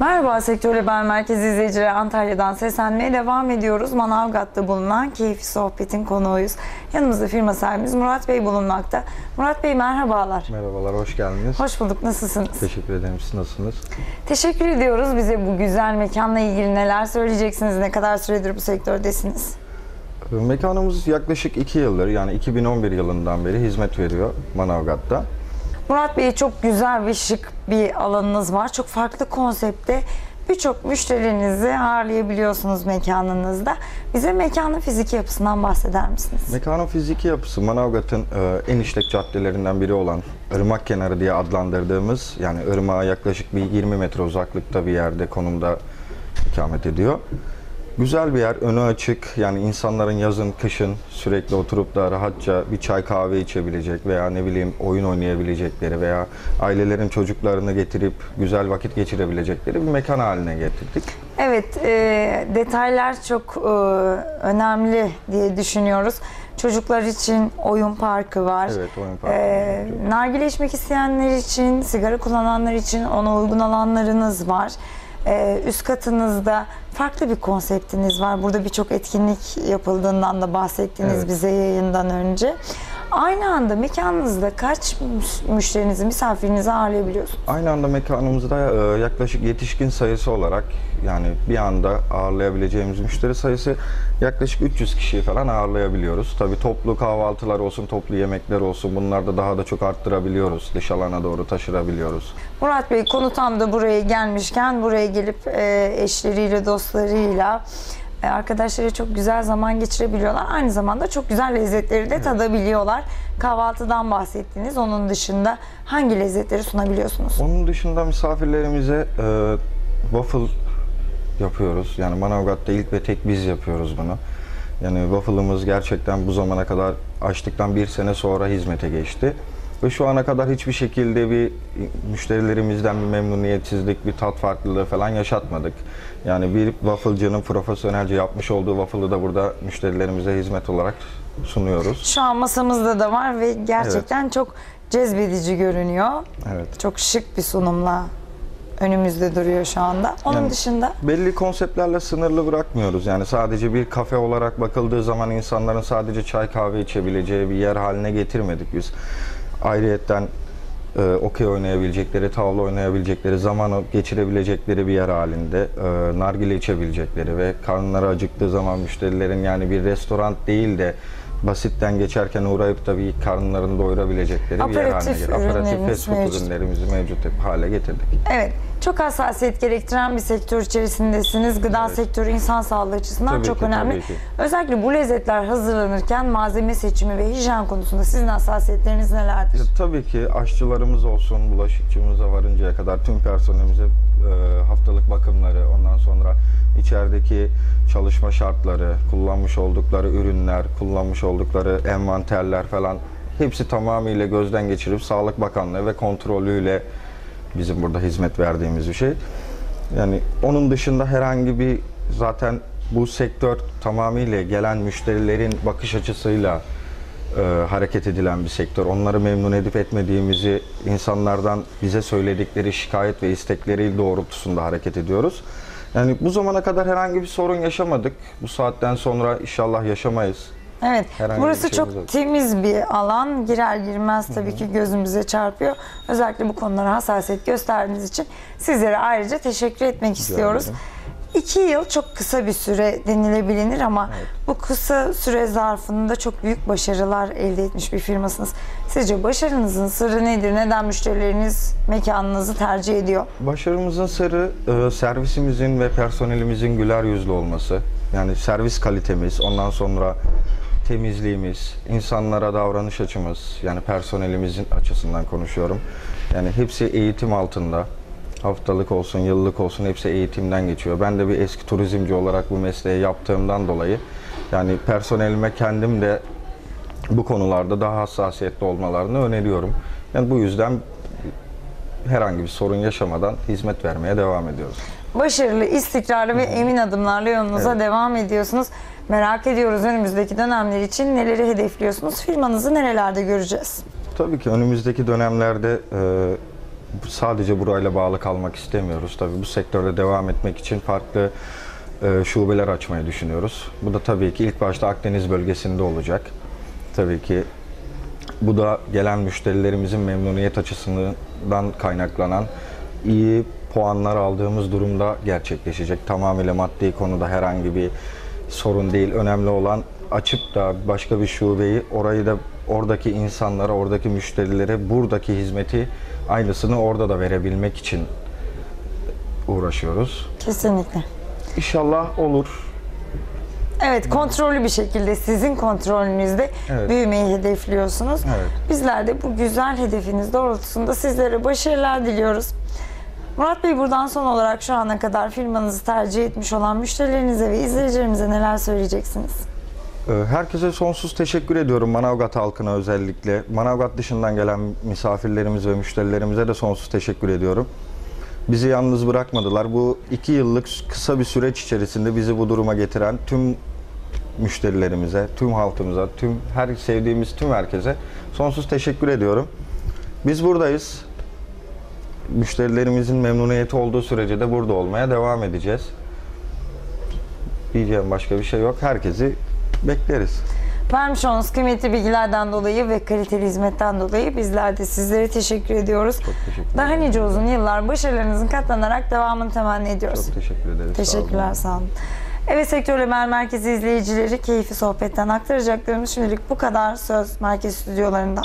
Merhaba Sektör Haber Merkezi izleyicileri Antalya'dan seslenmeye devam ediyoruz. Manavgat'ta bulunan Keyifli Sohbet'in konuğuyuz. Yanımızda firma sahibimiz Murat Bey bulunmakta. Murat Bey merhabalar. Merhabalar, hoş geldiniz. Hoş bulduk. Nasılsınız? Teşekkür ederim. Siz nasılsınız? Teşekkür ediyoruz. Bize bu güzel mekanla ilgili neler söyleyeceksiniz? Ne kadar süredir bu sektördesiniz? Mekanımız yaklaşık 2 yıldır, yani 2011 yılından beri hizmet veriyor Manavgat'ta. Murat Bey çok güzel ve şık bir alanınız var. Çok farklı konsepte birçok müşterinizi ağırlayabiliyorsunuz mekanınızda. Bize mekanın fiziki yapısından bahseder misiniz? Mekanın fiziki yapısı Manavgat'ın e, en işlek caddelerinden biri olan Irmak kenarı diye adlandırdığımız, yani ırmağa yaklaşık bir 20 metre uzaklıkta bir yerde konumda ikamet ediyor. Güzel bir yer, önü açık. Yani insanların yazın, kışın sürekli oturup da rahatça bir çay kahve içebilecek veya ne bileyim oyun oynayabilecekleri veya ailelerin çocuklarını getirip güzel vakit geçirebilecekleri bir mekan haline getirdik. Evet, e, detaylar çok e, önemli diye düşünüyoruz. Çocuklar için oyun parkı var. Evet, oyun parkı E, nargile içmek isteyenler için, sigara kullananlar için ona uygun alanlarınız var. E, üst katınızda farklı bir konseptiniz var. Burada birçok etkinlik yapıldığından da bahsettiniz Evet. bize yayından önce. Aynı anda mekanınızda kaç müş- müşterinizi, misafirinizi ağırlayabiliyorsunuz? Aynı anda mekanımızda e, yaklaşık yetişkin sayısı olarak yani bir anda ağırlayabileceğimiz müşteri sayısı yaklaşık 300 kişiyi falan ağırlayabiliyoruz. Tabii toplu kahvaltılar olsun, toplu yemekler olsun bunlar da daha da çok arttırabiliyoruz. Dış alana doğru taşırabiliyoruz. Murat Bey konu tam da buraya gelmişken buraya gelip e, eşleriyle, dostlarıyla arkadaşları çok güzel zaman geçirebiliyorlar. Aynı zamanda çok güzel lezzetleri de tadabiliyorlar. Kahvaltıdan bahsettiniz. Onun dışında hangi lezzetleri sunabiliyorsunuz? Onun dışında misafirlerimize e, waffle yapıyoruz. Yani Manavgat'ta ilk ve tek biz yapıyoruz bunu. Yani waffle'ımız gerçekten bu zamana kadar açtıktan bir sene sonra hizmete geçti. Ve şu ana kadar hiçbir şekilde bir müşterilerimizden bir memnuniyetsizlik, bir tat farklılığı falan yaşatmadık. Yani bir wafflecının profesyonelce yapmış olduğu waffle'ı da burada müşterilerimize hizmet olarak sunuyoruz. Şu an masamızda da var ve gerçekten çok cezbedici görünüyor. Evet. Çok şık bir sunumla önümüzde duruyor şu anda. Onun Yani- dışında Belli konseptlerle sınırlı bırakmıyoruz. Yani sadece bir kafe olarak bakıldığı zaman insanların sadece çay kahve içebileceği bir yer haline getirmedik biz. Ayrıyetten e, okey oynayabilecekleri, tavla oynayabilecekleri, zaman geçirebilecekleri bir yer halinde e, nargile içebilecekleri ve karnları acıktığı zaman müşterilerin yani bir restoran değil de basitten geçerken uğrayıp da bir karınlarını doyurabilecekleri bir yer haline getirdik. Ürünlerimiz fast food mevcut. ürünlerimizi mevcut hale getirdik. Evet, çok hassasiyet gerektiren bir sektör içerisindesiniz. Gıda Evet. sektörü insan sağlığı açısından Tabii çok ki, önemli. Özellikle bu lezzetler hazırlanırken malzeme seçimi ve hijyen konusunda sizin hassasiyetleriniz nelerdir? Ya, tabii ki aşçılarımız olsun, bulaşıkçımıza varıncaya kadar tüm personelimize e, haftalık bakımları, ondan sonra içerideki çalışma şartları, kullanmış oldukları ürünler, kullanmış oldukları envanterler falan hepsi tamamıyla gözden geçirip Sağlık Bakanlığı ve kontrolüyle bizim burada hizmet verdiğimiz bir şey. Yani onun dışında herhangi bir zaten bu sektör tamamıyla gelen müşterilerin bakış açısıyla e, hareket edilen bir sektör. Onları memnun edip etmediğimizi insanlardan bize söyledikleri şikayet ve istekleri doğrultusunda hareket ediyoruz. Yani bu zamana kadar herhangi bir sorun yaşamadık. Bu saatten sonra inşallah yaşamayız. Evet, Herhangi burası bir çok yok. temiz bir alan. Girer girmez tabii ki gözümüze çarpıyor. Özellikle bu konulara hassasiyet gösterdiğiniz için sizlere ayrıca teşekkür etmek istiyoruz. ederim. İki yıl çok kısa bir süre denilebilir ama bu kısa süre zarfında çok büyük başarılar elde etmiş bir firmasınız. Sizce başarınızın sırrı nedir? Neden müşterileriniz mekanınızı tercih ediyor? Başarımızın sırrı e, servisimizin ve personelimizin güler yüzlü olması. Yani servis kalitemiz, ondan sonra temizliğimiz, insanlara davranış açımız, yani personelimizin açısından konuşuyorum. Yani hepsi eğitim altında. Haftalık olsun, yıllık olsun hepsi eğitimden geçiyor. Ben de bir eski turizmci olarak bu mesleği yaptığımdan dolayı yani personelime kendim de bu konularda daha hassasiyetli olmalarını öneriyorum. Yani bu yüzden herhangi bir sorun yaşamadan hizmet vermeye devam ediyoruz. Başarılı, istikrarlı ve emin adımlarla yolunuza Evet. devam ediyorsunuz. Merak ediyoruz önümüzdeki dönemler için neleri hedefliyorsunuz? Firmanızı nerelerde göreceğiz? Tabii ki önümüzdeki dönemlerde e, sadece burayla bağlı kalmak istemiyoruz. Tabii bu sektörde devam etmek için farklı e, şubeler açmayı düşünüyoruz. Bu da tabii ki ilk başta Akdeniz bölgesinde olacak. Tabii ki bu da gelen müşterilerimizin memnuniyet açısından kaynaklanan iyi puanlar aldığımız durumda gerçekleşecek. Tamamıyla maddi konuda herhangi bir sorun değil. Önemli olan açıp da başka bir şubeyi orayı da oradaki insanlara, oradaki müşterilere buradaki hizmeti aynısını orada da verebilmek için uğraşıyoruz. Kesinlikle. İnşallah olur. Evet, kontrollü bir şekilde sizin kontrolünüzde Evet. büyümeyi hedefliyorsunuz. Evet. Bizler de bu güzel hedefiniz doğrultusunda sizlere başarılar diliyoruz. Murat Bey buradan son olarak şu ana kadar firmanızı tercih etmiş olan müşterilerinize ve izleyicilerimize neler söyleyeceksiniz? Ee, Herkese sonsuz teşekkür ediyorum Manavgat halkına özellikle. Manavgat dışından gelen misafirlerimiz ve müşterilerimize de sonsuz teşekkür ediyorum. Bizi yalnız bırakmadılar. Bu iki yıllık kısa bir süreç içerisinde bizi bu duruma getiren tüm müşterilerimize, tüm halkımıza, tüm her sevdiğimiz tüm herkese sonsuz teşekkür ediyorum. Biz buradayız. Müşterilerimizin memnuniyeti olduğu sürece de burada olmaya devam edeceğiz. Diyeceğim başka bir şey yok. Herkesi bekleriz. Vermiş olduğunuz kıymetli bilgilerden dolayı ve kaliteli hizmetten dolayı bizler de sizlere teşekkür ediyoruz. Çok teşekkür Daha nice uzun yıllar başarılarınızın katlanarak devamını temenni ediyoruz. Çok teşekkür ederiz. Teşekkürler, sağ olun. Evet Sektör Haber Merkezi izleyicileri keyifli sohbetten aktaracaklarımız şimdilik bu kadar söz merkez stüdyolarında.